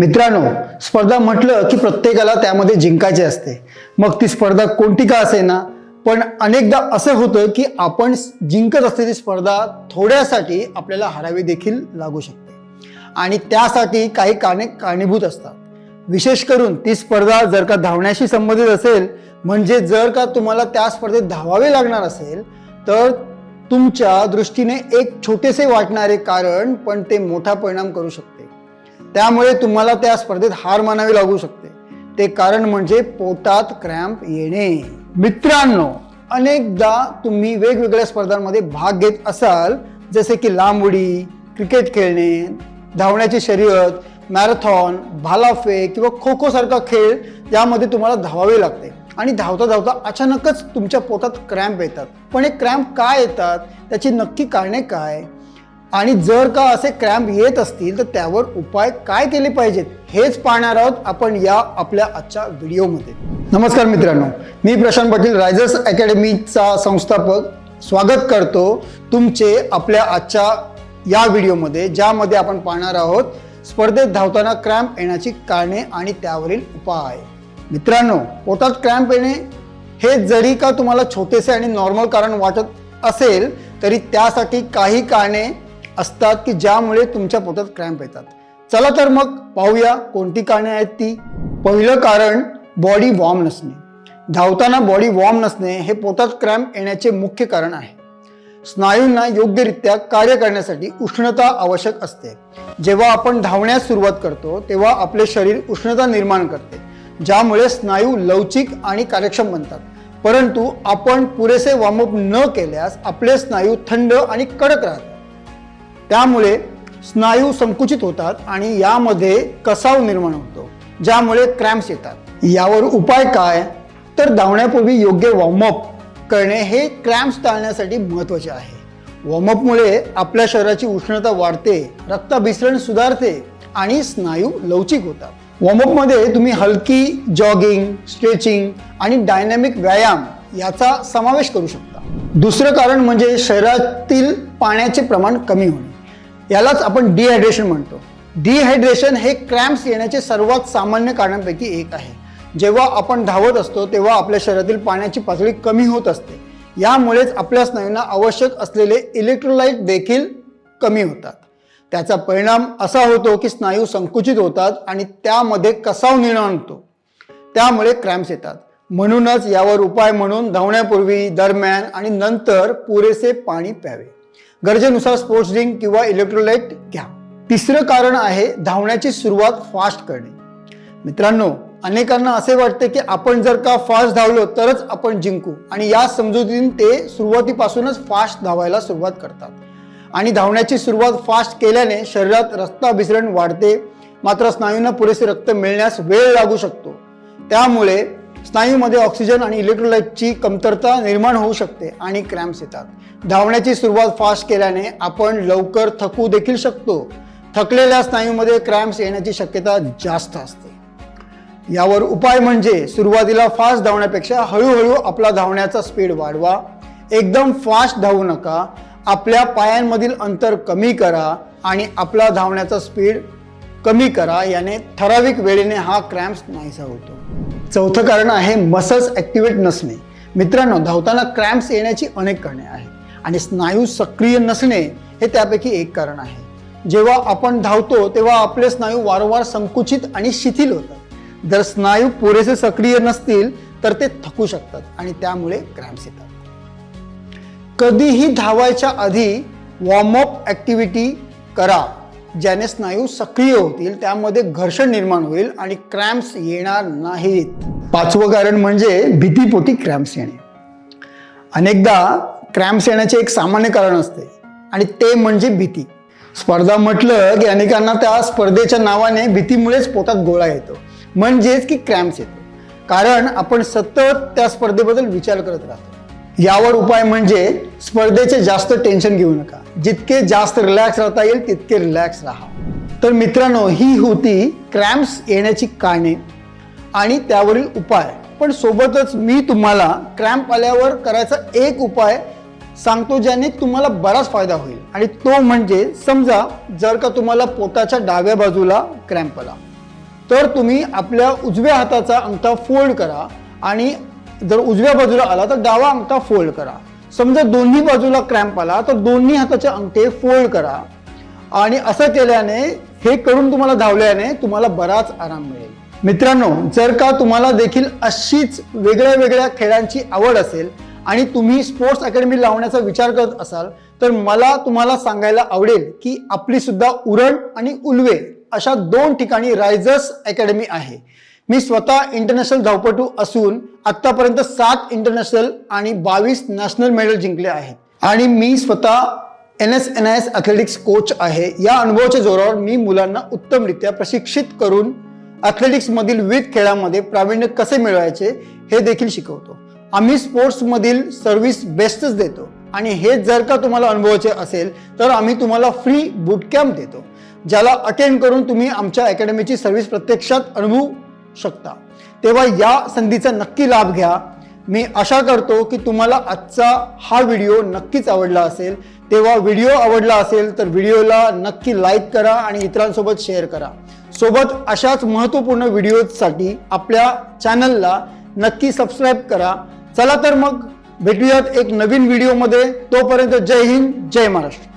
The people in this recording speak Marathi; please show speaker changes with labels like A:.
A: मित्रांनो स्पर्धा म्हटलं की प्रत्येकाला त्यामध्ये जिंकायचे असते. मग ती स्पर्धा कोणती का असे ना पण अनेकदा असं होतं की आपण जिंकत असलेली स्पर्धा थोड्यासाठी आपल्याला हरावी देखील लागू शकते. आणि त्यासाठी काही कारणे कारणीभूत असतात. विशेष करून ती स्पर्धा जर का धावण्याशी संबंधित असेल म्हणजे जर का तुम्हाला त्या स्पर्धेत धावावे लागणार असेल तर तुमच्या दृष्टीने एक छोटेसे वाटणारे कारण पण ते मोठा परिणाम करू शकते. त्यामुळे तुम्हाला त्या स्पर्धेत हार मानावी लागू शकते. ते कारण म्हणजे पोटात क्रॅम्प येणे. मित्रांनो अनेकदा तुम्ही वेगवेगळ्या स्पर्धांमध्ये भाग घेत असाल जसे की लांब उडी क्रिकेट खेळणे धावण्याची शर्यत मॅरेथॉन भालाफेक किंवा खो खो सारखा खेळ यामध्ये तुम्हाला धावावे लागते. आणि धावता धावता अचानकच तुमच्या पोटात क्रॅम्प येतात. पण हे क्रॅम्प काय येतात? त्याची नक्की कारणे काय? आणि जर का असे क्रॅम्प येत असतील तर त्यावर उपाय काय केले पाहिजेत हेच पाहणार आहोत आपण या आपल्या आजच्या व्हिडिओमध्ये. नमस्कार मित्रांनो मी प्रशांत पाटील रायझर्स अकॅडमीचा संस्थापक. स्वागत करतो तुमचे आपल्या आजच्या या व्हिडिओमध्ये ज्यामध्ये आपण पाहणार आहोत स्पर्धेत धावताना क्रॅम्प येण्याची कारणे आणि त्यावरील उपाय. मित्रांनो पोटात क्रॅम्प येणे हे जरी का तुम्हाला छोटेसे आणि नॉर्मल कारण वाटत असेल तरी त्यासाठी काही कारणे असतात की ज्यामुळे तुमच्या पोटात क्रॅम्प येतात. चला तर मग पाहूया कोणती कारणे आहेत ती. पहिलं कारण बॉडी वॉर्म नसणे. धावताना बॉडी वॉर्म नसणे हे पोटात क्रॅम्प येण्याचे मुख्य कारण आहे. स्नायूंना योग्यरित्या कार्य करण्यासाठी उष्णता आवश्यक असते. जेव्हा आपण धावण्यास सुरुवात करतो तेव्हा आपले शरीर उष्णता निर्माण करते ज्यामुळे स्नायू लवचिक आणि कार्यक्षम बनतात. परंतु आपण पुरेसे वॉर्मअप न केल्यास आपले स्नायू थंड आणि कडक राहतात. त्यामुळे स्नायू संकुचित होतात आणि यामध्ये कसाव निर्माण होतो ज्यामुळे क्रॅम्प्स येतात. यावर उपाय काय? तर धावण्यापूर्वी योग्य वॉर्मअप करणे हे क्रॅम्प्स टाळण्यासाठी महत्त्वाचे आहे. वॉर्मअपमुळे आपल्या शरीराची उष्णता वाढते रक्ताभिसरण सुधारते आणि स्नायू लवचिक होतात. वॉर्मअपमध्ये तुम्ही हलकी जॉगिंग स्ट्रेचिंग आणि डायनॅमिक व्यायाम याचा समावेश करू शकता. दुसरं कारण म्हणजे शरीरातील पाण्याचे प्रमाण कमी होणे. यालाच आपण डिहायड्रेशन म्हणतो. डिहायड्रेशन हे क्रॅम्प्स येण्याचे सर्वात सामान्य कारणांपैकी एक आहे. जेव्हा आपण धावत असतो तेव्हा आपल्या शरीरातील पाण्याची पातळी कमी होत असते. यामुळेच आपल्या स्नायूंना आवश्यक असलेले इलेक्ट्रोलाइट देखील कमी होतात. त्याचा परिणाम असा होतो की स्नायू संकुचित होतात आणि त्यामध्ये कसाव निर्माण होतो. त्यामुळे क्रॅम्प्स येतात. म्हणूनच यावर उपाय म्हणून धावण्यापूर्वी दरम्यान आणि नंतर पुरेसे पाणी प्यावे. गरजेनुसार स्पोर्ट्स ड्रिंक किंवा इलेक्ट्रोलाइट घ्या. तिसरं कारण आहे धावण्याची सुरुवात फास्ट करणे. मित्रांनो अनेकांना असे वाटते की आपण जर का फास्ट धावलो तरच आपण जिंकू आणि या समजुतीने ते सुरुवातीपासूनच फास्ट धावायला सुरुवात करतात. आणि धावण्याची सुरुवात फास्ट केल्याने शरीरात रक्ताभिसरण वाढते मात्र स्नायूंना पुरेसे रक्त मिळण्यास वेळ लागू शकतो. त्यामुळे स्नायूमध्ये ऑक्सिजन आणि इलेक्ट्रोलाइटची कमतरता निर्माण होऊ शकते आणि क्रॅम्प्स येतात. धावण्याची सुरुवात फास्ट केल्याने आपण लवकर थकू देखील शकतो. थकलेल्या स्नायूमध्ये क्रॅम्प्स येण्याची शक्यता जास्त असते. यावर उपाय म्हणजे सुरुवातीला फास्ट धावण्यापेक्षा हळूहळू आपला धावण्याचा स्पीड वाढवा. एकदम फास्ट धावू नका. आपल्या पायांमधील अंतर कमी करा आणि आपला धावण्याचा स्पीड कमी करा. याने ठराविक वेळेने हा क्रॅम्प्स नाहीसा होतो. चौथं कारण आहे मसल्स ॲक्टिवेट नसणे. मित्रांनो धावताना क्रॅम्प्स येण्याची अनेक कारणे आहेत. आणि स्नायू सक्रिय नसणे हे त्यापैकी एक कारण आहे. जेव्हा आपण धावतो तेव्हा आपले स्नायू वारंवार संकुचित आणि शिथिल होतात. जर स्नायू पुरेसे सक्रिय नसतील तर ते थकू शकतात आणि त्यामुळे क्रॅम्प्स येतात. कधीही धावायच्या आधी वॉर्मअप ॲक्टिव्हिटी करा ज्याने स्नायू सक्रिय होतील त्यामध्ये घर्षण निर्माण होईल आणि क्रॅम्प्स येणार नाहीत. पाचवं कारण म्हणजे भीतीपोटी क्रॅम्प्स येणे. अनेकदा क्रॅम्प्स येण्याचे एक सामान्य कारण असते आणि ते म्हणजे भीती. स्पर्धा म्हटलं की अनेकांना त्या स्पर्धेच्या नावाने भीतीमुळेच पोटात गोळा येतो. म्हणजेच की क्रॅम्प्स येतो. कारण आपण सतत त्या स्पर्धेबद्दल विचार करत राहतो. यावर उपाय म्हणजे स्पर्धेचे जास्त टेन्शन घेऊ नका. जितके जास्त रिलॅक्स राहता येईल तितके रिलॅक्स राहा. तर मित्रांनो ही होती क्रॅम्प्स येण्याची कारणे. आणि त्यावरील उपाय. पण सोबतच मी तुम्हाला क्रॅम्प आल्यावर करायचा एक उपाय सांगतो ज्याने तुम्हाला बराच फायदा होईल. आणि तो म्हणजे समजा जर का तुम्हाला पोटाच्या डाव्या बाजूला क्रॅम्प आला तर तुम्ही आपल्या उजव्या हाताचा अंगठा फोल्ड करा आणि जर उजव्या बाजूला आला तर डावा अंगठा फोल्ड करा. समजा दोन्ही बाजूला क्रॅम्प आला तर दोन्ही हाताचे अंगठे फोल्ड करा. आणि असं केल्याने हे करून तुम्हाला धावल्याने तुम्हाला बराच आराम मिळेल. मित्रांनो जर का तुम्हाला देखील अशीच वेगळ्या वेगळ्या खेळांची आवड असेल आणि तुम्ही स्पोर्ट्स अकॅडमी लावण्याचा विचार करत असाल तर मला तुम्हाला सांगायला आवडेल की आपली सुद्धा उरण आणि उल्वे अशा दोन ठिकाणी रायझर्स अकॅडमी आहे. मी स्वतः इंटरनॅशनल धावपटू असून आतापर्यंत सात इंटरनॅशनल आणि बावीस नॅशनल मेडल जिंकले आहेत. आणि मी स्वतः N S N S athletics coach आहे. या अनुभवाच्या जोरावर मी मुलांना उत्तमरित्या प्रशिक्षित करून अथलेटिक्समधील विविध खेळामध्ये प्रावीण्य कसे मिळवायचे हे देखील शिकवतो. आम्ही स्पोर्ट्समधील सर्व्हिस बेस्टच देतो. आणि हे जर का तुम्हाला अनुभवायचे असेल तर आम्ही तुम्हाला फ्री बूटकॅम्प देतो ज्याला अटेंड करून तुम्ही आमच्या अकॅडमीची सर्व्हिस प्रत्यक्षात अनुभवू शकता. तेव्हा या संधीचा नक्की लाभ घ्या. मी आशा करतो की तुम्हाला आजचा हा व्हिडिओ नक्कीच आवडला असेल. तेव्हा व्हिडिओ आवडला असेल तर व्हिडिओला नक्की लाईक करा आणि इतरांसोबत शेअर करा. सोबत अशाच महत्त्वपूर्ण व्हिडिओसाठी आपल्या चॅनलला नक्की सबस्क्राईब करा. चला तर मग भेटूयात एक नवीन व्हिडिओमध्ये. तोपर्यंत जय हिंद जय महाराष्ट्र.